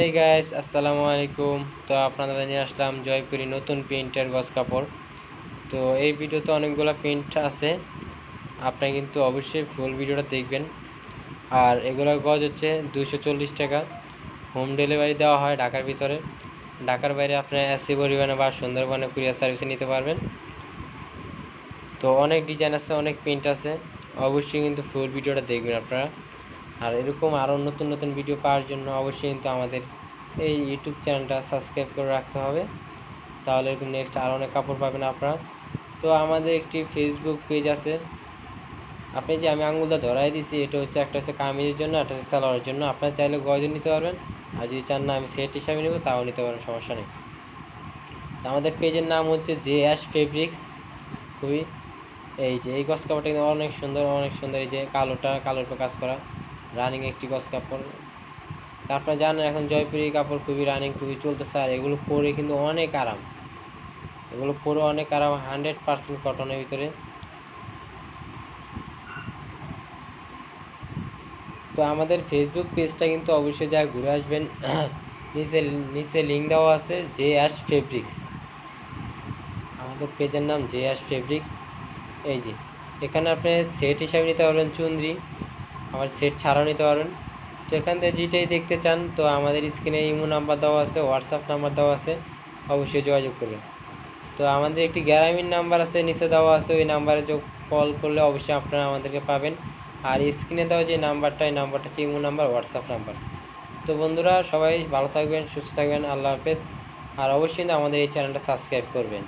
এই গাইস আসসালামু আলাইকুম তো আপনাদের নিয়ে আসলাম জয়পুরি নতুন প্রিন্টের গজ কাপড়। তো এই ভিডিওতে অনেকগুলো প্রিন্ট আছে। আপনি কিন্তু অবশ্যই ফুল ভিডিওটা দেখবেন। আর এগুলোর গজ হচ্ছে দুশো টাকা। হোম ডেলিভারি দেওয়া হয় ঢাকার ভিতরে। ঢাকার বাইরে আপনি এসি পরিবহনে বা সুন্দরবনে কুরিয়ার সার্ভিসে নিতে পারবেন। তো অনেক ডিজাইন আছে, অনেক প্রিন্ট আছে। অবশ্যই কিন্তু ফুল ভিডিওটা দেখবেন আপনারা। আর এরকম আরও নতুন নতুন ভিডিও পাওয়ার জন্য অবশ্যই কিন্তু আমাদের এই ইউটিউব চ্যানেলটা সাবস্ক্রাইব করে রাখতে হবে। তাহলে নেক্সট আরও অনেক কাপড় পাবেন আপনারা। তো আমাদের একটি ফেসবুক পেজ আছে। আপনি যে আমি আঙুলটা ধরাই দিছি, এটা হচ্ছে একটা হচ্ছে কামিজের জন্য, একটা হচ্ছে সালোয়ারের জন্য। আপনারা চাইলে গজও নিতে পারবেন। আর যদি চান না আমি সেট হিসাবে নেব, তাও নিতে পারেন, সমস্যা নেই। আমাদের পেজের নাম হচ্ছে জে অ্যাশ ফেব্রিক্স খুবই এই যে, এই গস কাপড়টা কিন্তু অনেক সুন্দর অনেক সুন্দর, এই যে কালোটা, কালোর উপর কাজ করা। রানিং একটি গস কাপড়। আপনারা জানেন এখন জয়পুরি কাপড় খুবই রানিং খুবই চলতেছে, আর এগুলো পরে কিন্তু অনেক আরাম। এগুলো পরে অনেক আরাম হান্ড্রেড পার্সেন্ট কটনের ভিতরে। তো আমাদের ফেসবুক পেজটা কিন্তু অবশ্যই যা ঘুরে আসবেন, নিচে নিচে লিঙ্ক দেওয়া আছে জে অ্যাশ ফেব্রিক্স আমাদের পেজের নাম জে অ্যাশ ফেব্রিক্স এই যে, এখানে আপনি সেট হিসাবে নিতে পারবেন চুন্দ্রি আবার সেট ছাড়াও নিতে পারবেন। তো এখান থেকে যেটাই দেখতে চান, তো আমাদের স্ক্রিনে ইমো নাম্বার দেওয়া আছে হোয়াটসঅ্যাপ নাম্বার দেওয়া আছে, অবশ্যই যোগাযোগ করবেন। তো আমাদের একটি গ্যারামিন নাম্বার আছে, নিচে দেওয়া আছে, ওই নাম্বারে যোগ কল করলে অবশ্যই আপনারা আমাদেরকে পাবেন। আর স্ক্রিনে দেওয়া যে নাম্বারটা এই নাম্বারটা হচ্ছে ইমো নাম্বার হোয়াটসঅ্যাপ নাম্বার তো বন্ধুরা, সবাই ভালো থাকবেন, সুস্থ থাকবেন, আল্লাহ হাফেজ। আর অবশ্যই আমাদের এই চ্যানেলটা সাবস্ক্রাইব করবেন।